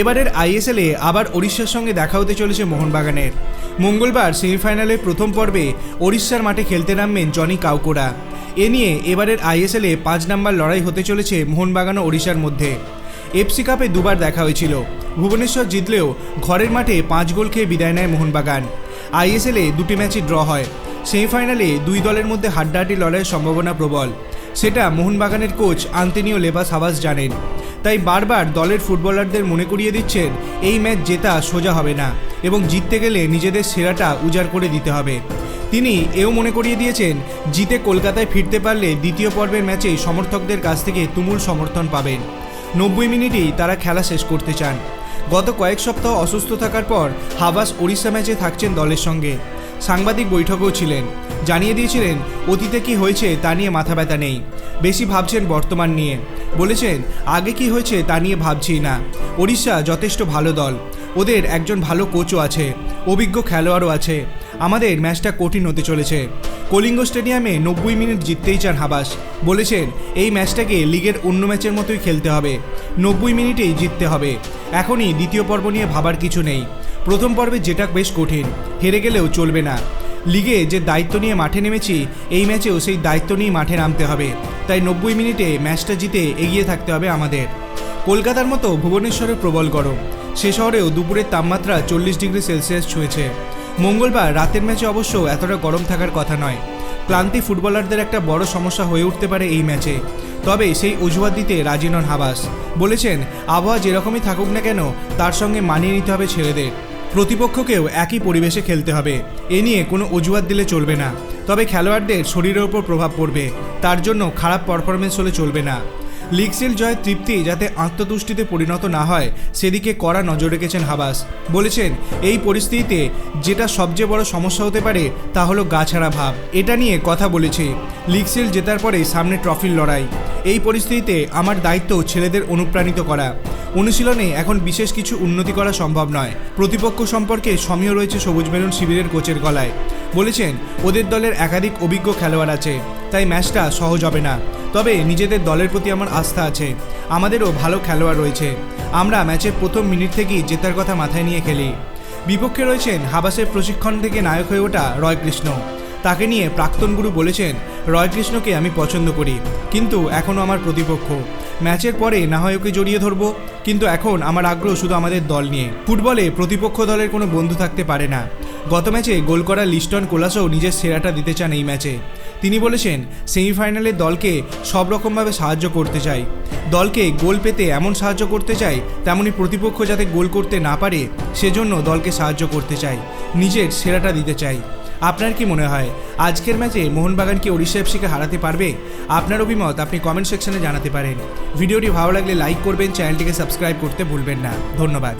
এবারের আইএসএলে আবার ওড়িশার সঙ্গে দেখা হতে চলেছে মোহনবাগানের। মঙ্গলবার সেমিফাইনালের প্রথম পর্বে ওড়িশার মাঠে খেলতে নামবেন জনি কাউকোড়া। এ নিয়ে এবারের আইএসএলে পাঁচ নম্বর লড়াই হতে চলেছে মোহনবাগান ও ওড়িশার মধ্যে। এফসি কাপে দুবার দেখা হয়েছিল। ভুবনেশ্বর জিতলেও ঘরের মাঠে পাঁচ গোল খেয়ে বিদায় নেয় মোহনবাগান। আইএসএলে দুটি ম্যাচই ড্র হয়। সেমিফাইনালে দুই দলের মধ্যে হাড্ডাহাড্ডি লড়াইয়ের সম্ভাবনা প্রবল। সেটা মোহনবাগানের কোচ আন্তেনিও লেবাস হাবাস জানেন। তাই বারবার দলের ফুটবলারদের মনে করিয়ে দিচ্ছেন, এই ম্যাচ জেতা সোজা হবে না এবং জিততে গেলে নিজেদের সেরাটা উজাড় করে দিতে হবে। তিনি এও মনে করিয়ে দিয়েছেন, জিতে কলকাতায় ফিরতে পারলে দ্বিতীয় পর্বের ম্যাচে সমর্থকদের কাছ থেকে তুমুল সমর্থন পাবেন। নব্বই মিনিটেই তারা খেলা শেষ করতে চান। গত কয়েক সপ্তাহ অসুস্থ থাকার পর হাবাস ওড়িশা ম্যাচে থাকছেন দলের সঙ্গে। সাংবাদিক বৈঠকেও ছিলেন। জানিয়ে দিয়েছিলেন, অতীতে কি হয়েছে তা নিয়ে মাথা ব্যথা নেই। বেশি ভাবছেন বর্তমান নিয়ে। বলেছেন, আগে কি হয়েছে তা নিয়ে ভাবছি না। ওড়িশা যথেষ্ট ভালো দল। ওদের একজন ভালো কোচও আছে। অভিজ্ঞ খেলোয়াড়ও আছে। আমাদের ম্যাচটা কঠিন হতে চলেছে। কলিঙ্গ স্টেডিয়ামে নব্বই মিনিট জিততেই চান হাবাস। বলেছেন, এই ম্যাচটাকে লিগের অন্য ম্যাচের মতোই খেলতে হবে। নব্বই মিনিটেই জিততে হবে। এখনই দ্বিতীয় পর্ব নিয়ে ভাবার কিছু নেই। প্রথম পর্বে যেটা বেশ কঠিন, হেরে গেলেও চলবে না। লিগে যে দায়িত্ব নিয়ে মাঠে নেমেছি, এই ম্যাচেও সেই দায়িত্ব নিয়ে মাঠে নামতে হবে। তাই নব্বই মিনিটে ম্যাচটা জিতে এগিয়ে থাকতে হবে আমাদের। কলকাতার মতো ভুবনেশ্বরে প্রবল গরম। সে শহরেও দুপুরের তাপমাত্রা চল্লিশ ডিগ্রি সেলসিয়াস ছুঁয়েছে। মঙ্গলবার রাতের ম্যাচে অবশ্য এতটা গরম থাকার কথা নয়। ক্লান্তি ফুটবলারদের একটা বড় সমস্যা হয়ে উঠতে পারে এই ম্যাচে। তবে সেই অজুহাত দিতে রাজি নন হাবাস। বলেছেন, আবহাওয়া যেরকমই থাকুক না কেন, তার সঙ্গে মানিয়ে নিতে হবে ছেলেদের। প্রতিপক্ষকেও একই পরিবেশে খেলতে হবে। এ নিয়ে কোনো অজুহাত দিলে চলবে না। তবে খেলোয়াড়দের শরীরের ওপর প্রভাব পড়বে। তার জন্য খারাপ পারফরমেন্স হলে চলবে না। লিগ সিল জয়ের তৃপ্তি যাতে আত্মতুষ্টিতে পরিণত না হয়, সেদিকে কড়া নজর রেখেছেন হাবাস। বলেছেন, এই পরিস্থিতিতে যেটা সবচেয়ে বড় সমস্যা হতে পারে, তা হলো গা ছাড়া ভাব। এটা নিয়ে কথা বলেছে লিগ সিল জেতার পরে সামনে ট্রফির লড়াই। এই পরিস্থিতিতে আমার দায়িত্ব ছেলেদের অনুপ্রাণিত করা। অনুশীলনে এখন বিশেষ কিছু উন্নতি করা সম্ভব নয়। প্রতিপক্ষ সম্পর্কে সমীহ রয়েছে সবুজ মেরুন শিবিরের কোচের গলায়। বলেছেন, ওদের দলের একাধিক অভিজ্ঞ খেলোয়াড় আছে, তাই ম্যাচটা সহজ হবে না। তবে নিজেদের দলের প্রতি আমার আস্থা আছে। আমাদেরও ভালো খেলোয়াড় রয়েছে। আমরা ম্যাচের প্রথম মিনিট থেকেই জেতার কথা মাথায় নিয়ে খেলি। বিপক্ষে রয়েছেন হাবাসের প্রশিক্ষণ থেকে নায়ক হয়ে ওঠা রয় কৃষ্ণ তাকে নিয়ে প্রাক্তন গুরু বলেছেন রয় কৃষ্ণকে আমি পছন্দ করি, কিন্তু এখনও আমার প্রতিপক্ষ। ম্যাচের পরে না হয় ওকে জড়িয়ে ধরবো, কিন্তু এখন আমার আগ্রহ শুধু আমাদের দল নিয়ে। ফুটবলে প্রতিপক্ষ দলের কোনো বন্ধু থাকতে পারে না। গত ম্যাচে গোল করা লিস্টন কোলাসও নিজের সেরাটা দিতে চান এই ম্যাচে। তিনি বলেছেন, সেমিফাইনালে দলকে সব রকমভাবে সাহায্য করতে চাই। দলকে গোল পেতে এমন সাহায্য করতে চাই তেমনি প্রতিপক্ষ যাতে গোল করতে না পারে, সেজন্য দলকে সাহায্য করতে চাই, নিজের সেরাটা দিতে চাই। আপনার কি মনে হয়, আজকের ম্যাচে মোহনবাগান কি ওড়িশা এফসিকে হারাতে পারবে? আপনার অভিমত আপনি কমেন্ট সেকশনে জানাতে পারেন। ভিডিওটি ভালো লাগলে লাইক করবেন, চ্যানেলটিকে সাবস্ক্রাইব করতে ভুলবেন না। ধন্যবাদ।